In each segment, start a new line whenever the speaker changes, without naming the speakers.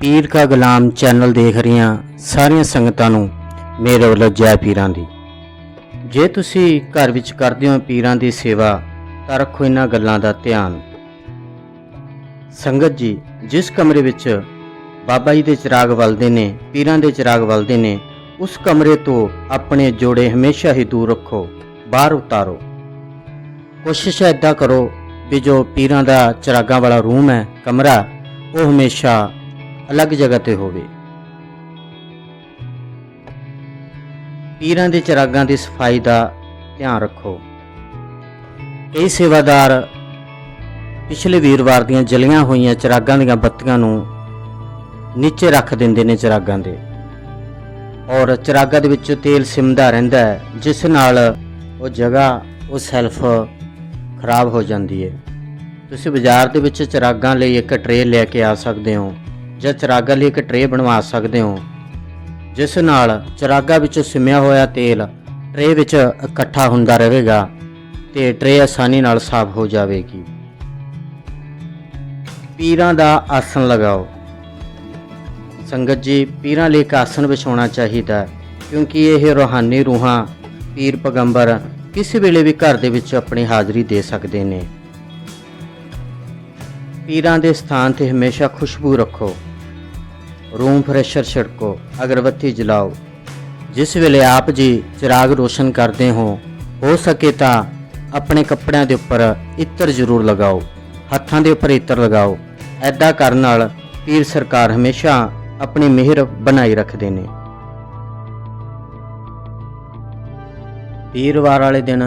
ਪੀਰ ਕਾ ਗੁਲਾਮ ਚੈਨਲ ਦੇਖ ਰਹੀਆਂ ਸਾਰੀਆਂ ਸੰਗਤਾਂ ਨੂੰ ਮੇਰੇ ਵੱਲੋਂ ਜੈ ਪੀਰਾਂ ਦੀ। ਜੇ ਤੁਸੀਂ ਘਰ ਵਿੱਚ ਕਰਦੇ ਹੋ ਪੀਰਾਂ ਦੀ ਸੇਵਾ, ਤਾਂ ਰੱਖੋ ਇਹਨਾਂ ਗੱਲਾਂ ਦਾ ਧਿਆਨ। ਸੰਗਤ ਜੀ, ਜਿਸ ਕਮਰੇ ਵਿੱਚ ਬਾਬਾ ਜੀ ਦੇ ਚਿਰਾਗ ਵਲਦੇ ਨੇ, ਪੀਰਾਂ ਦੇ ਚਿਰਾਗ ਵਲਦੇ ਨੇ, ਉਸ ਕਮਰੇ ਤੋਂ ਆਪਣੇ ਜੋੜੇ ਹਮੇਸ਼ਾ ਹੀ ਦੂਰ ਰੱਖੋ, ਬਾਹਰ ਉਤਾਰੋ। ਕੋਸ਼ਿਸ਼ ਏਦਾਂ ਕਰੋ ਵੀ ਜੋ ਪੀਰਾਂ ਦਾ ਚਿਰਾਗਾਂ ਵਾਲਾ ਰੂਮ ਹੈ, ਕਮਰਾ, ਉਹ ਹਮੇਸ਼ਾ ਅਲੱਗ ਜਗ੍ਹਾ ਤੇ ਹੋਵੇ। ਪੀਰਾਂ ਦੇ ਚਿਰਾਗਾਂ ਦੀ ਸਫ਼ਾਈ ਦਾ ਧਿਆਨ ਰੱਖੋ। ਕਈ ਸੇਵਾਦਾਰ ਪਿਛਲੇ ਵੀਰਵਾਰ ਦੀਆਂ ਜਲੀਆਂ ਹੋਈਆਂ ਚਿਰਾਗਾਂ ਦੀਆਂ ਬੱਤੀਆਂ ਨੂੰ ਨੀਚੇ ਰੱਖ ਦਿੰਦੇ ਨੇ ਚਿਰਾਗਾਂ ਦੇ। ਔਰ ਚਿਰਾਗਾਂ ਦੇ ਵਿੱਚ ਤੇਲ ਸਿਮਦਾ ਰਹਿੰਦਾ ਹੈ, ਜਿਸ ਨਾਲ ਉਹ ਜਗ੍ਹਾ, ਉਹ ਸੈਲਫ ਖਰਾਬ ਹੋ ਜਾਂਦੀ ਹੈ। ਤੁਸੀਂ ਬਾਜ਼ਾਰ ਦੇ ਵਿੱਚ ਚਿਰਾਗਾਂ ਲਈ ਇੱਕ ਟਰੇ ਲੈ ਕੇ ਆ ਸਕਦੇ ਹੋ। ਜਾਂ ਚਿਰਾਗਾਂ ਲਈ ਇੱਕ ਟਰੇ ਬਣਵਾ ਸਕਦੇ ਹੋ। ਜਿਸ ਨਾਲ ਚਿਰਾਗਾਂ ਵਿੱਚ ਸਿਮਿਆ ਹੋਇਆ ਤੇਲ ਟਰੇ ਵਿੱਚ ਇਕੱਠਾ ਹੁੰਦਾ ਰਹੇਗਾ ਤੇ ਟਰੇ ਆਸਾਨੀ ਨਾਲ ਸਾਫ਼ ਹੋ ਜਾਵੇਗੀ। ਪੀਰਾਂ ਦਾ ਆਸਣ ਲਗਾਓ। ਸੰਗਤ ਜੀ, ਪੀਰਾਂ ਲਈ ਇੱਕ ਆਸਣ ਵਿਛਾਉਣਾ ਚਾਹੀਦਾ ਕਿਉਂਕਿ ਇਹ ਰੂਹਾਨੀ ਰੂਹਾਂ ਪੀਰ ਪੈਗੰਬਰ ਕਿਸੇ ਵੇਲੇ ਵੀ ਘਰ ਦੇ ਵਿੱਚ ਆਪਣੀ ਹਾਜ਼ਰੀ ਦੇ ਸਕਦੇ ਨੇ। ਪੀਰਾਂ ਦੇ ਸਥਾਨ ਤੇ ਹਮੇਸ਼ਾ ਖੁਸ਼ਬੂ ਰੱਖੋ। ਰੂਮ ਫਰੈਸ਼ਰ ਛਿੜਕੋ, ਅਗਰਬੱਤੀ ਜਲਾਓ। ਜਿਸ ਵੇਲੇ ਆਪ ਜੀ ਚਿਰਾਗ ਰੋਸ਼ਨ ਕਰਦੇ ਹੋ ਹੋ ਸਕੇ ਤਾਂ ਆਪਣੇ ਕੱਪੜਿਆਂ ਦੇ ਉੱਪਰ ਇਤਰ ਜ਼ਰੂਰ ਲਗਾਓ, ਹੱਥਾਂ ਦੇ ਉੱਪਰ ਇਤਰ ਲਗਾਓ। ਐਦਾਂ ਕਰਨ ਨਾਲ ਪੀਰ ਸਰਕਾਰ ਹਮੇਸ਼ਾ ਆਪਣੀ ਮਿਹਰ ਬਣਾਈ ਰੱਖਦੇ ਨੇ। ਵੀਰਵਾਰ ਵਾਲੇ ਦਿਨ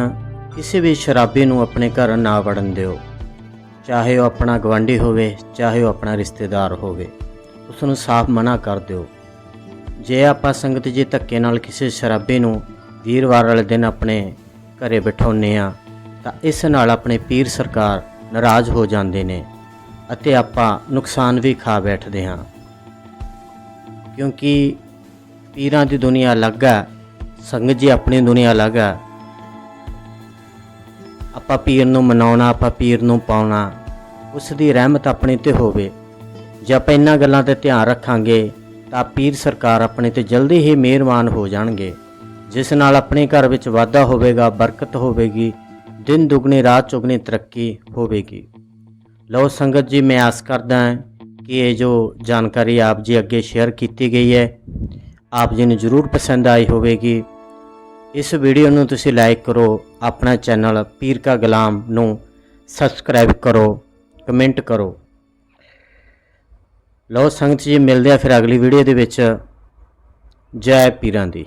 ਕਿਸੇ ਵੀ ਸ਼ਰਾਬੀ ਨੂੰ ਆਪਣੇ ਘਰ ਨਾ ਵੜਨ ਦਿਓ। ਚਾਹੇ ਉਹ ਆਪਣਾ ਗਵਾਂਢੀ ਹੋਵੇ, ਚਾਹੇ ਉਹ ਆਪਣਾ ਰਿਸ਼ਤੇਦਾਰ ਹੋਵੇ। ਉਸ ਨੂੰ ਸਾਫ਼ ਮਨਾ ਕਰ ਦਿਓ। ਜੇ ਆਪਾਂ ਸੰਗਤ ਜੀ ਧੱਕੇ ਨਾਲ ਕਿਸੇ ਸ਼ਰਾਬੀ ਨੂੰ ਵੀਰਵਾਰ ਵਾਲੇ ਦਿਨ ਆਪਣੇ ਘਰੇ ਬਿਠਾਉਂਦੇ ਆ ਤਾਂ ਇਸ ਨਾਲ ਆਪਣੇ ਪੀਰ ਸਰਕਾਰ ਨਾਰਾਜ਼ ਹੋ ਜਾਂਦੇ ਨੇ ਅਤੇ ਆਪਾਂ ਨੁਕਸਾਨ ਵੀ ਖਾ ਬੈਠਦੇ ਹਾਂ। ਕਿਉਂਕਿ ਪੀਰਾਂ ਦੀ ਦੁਨੀਆ ਅਲੱਗ ਹੈ, ਸੰਗਤ ਜੀ ਆਪਣੀ ਦੁਨੀਆ ਅਲੱਗ ਹੈ। ਆਪਾਂ ਪੀਰ ਨੂੰ ਮਨਾਉਣਾ, ਆਪਾਂ ਪੀਰ ਨੂੰ ਪਾਉਣਾ, ਉਸ ਦੀ ਰਹਿਮਤ ਆਪਣੇ ਤੇ ਹੋਵੇ। ਜੇ ਆਪਾਂ ਇਹਨਾਂ ਗੱਲਾਂ ਤੇ ਧਿਆਨ ਰੱਖਾਂਗੇ, ਤਾਂ ਪੀਰ ਸਰਕਾਰ ਆਪਣੇ ਤੇ ਜਲਦੀ ਹੀ ਮਿਹਰਬਾਨ ਹੋ ਜਾਣਗੇ। ਜਿਸ ਨਾਲ ਆਪਣੇ ਘਰ ਵਿੱਚ ਵਾਧਾ ਹੋਵੇਗਾ, ਬਰਕਤ ਹੋਵੇਗੀ, ਦਿਨ ਦੁਗਣੀ, ਰਾਤ ਚੁਗਣੀ ਤਰੱਕੀ ਹੋਵੇਗੀ। ਲਓ ਸੰਗਤ ਜੀ, ਮੈਂ ਆਸ ਕਰਦਾ ਹਾਂ ਕਿ ਇਹ ਜੋ ਜਾਣਕਾਰੀ ਆਪ ਜੀ ਅੱਗੇ ਸ਼ੇਅਰ ਕੀਤੀ ਗਈ ਹੈ, ਆਪ ਜੀ ਨੂੰ ਜ਼ਰੂਰ ਪਸੰਦ ਆਈ ਹੋਵੇਗੀ। ਇਸ ਵੀਡੀਓ ਨੂੰ ਤੁਸੀਂ ਲਾਈਕ ਕਰੋ, ਆਪਣਾ ਚੈਨਲ ਪੀਰ ਕਾ ਗੁਲਾਮ ਨੂੰ ਸਬਸਕ੍ਰਾਈਬ ਕਰੋ, ਕਮੈਂਟ ਕਰੋ। ਲਓ ਸੰਗਤ ਜੀ ਮਿਲਦੇ ਆ ਫਿਰ ਅਗਲੀ ਵੀਡੀਓ ਦੇ ਵਿੱਚ। ਜੈ ਪੀਰਾਂ ਦੀ।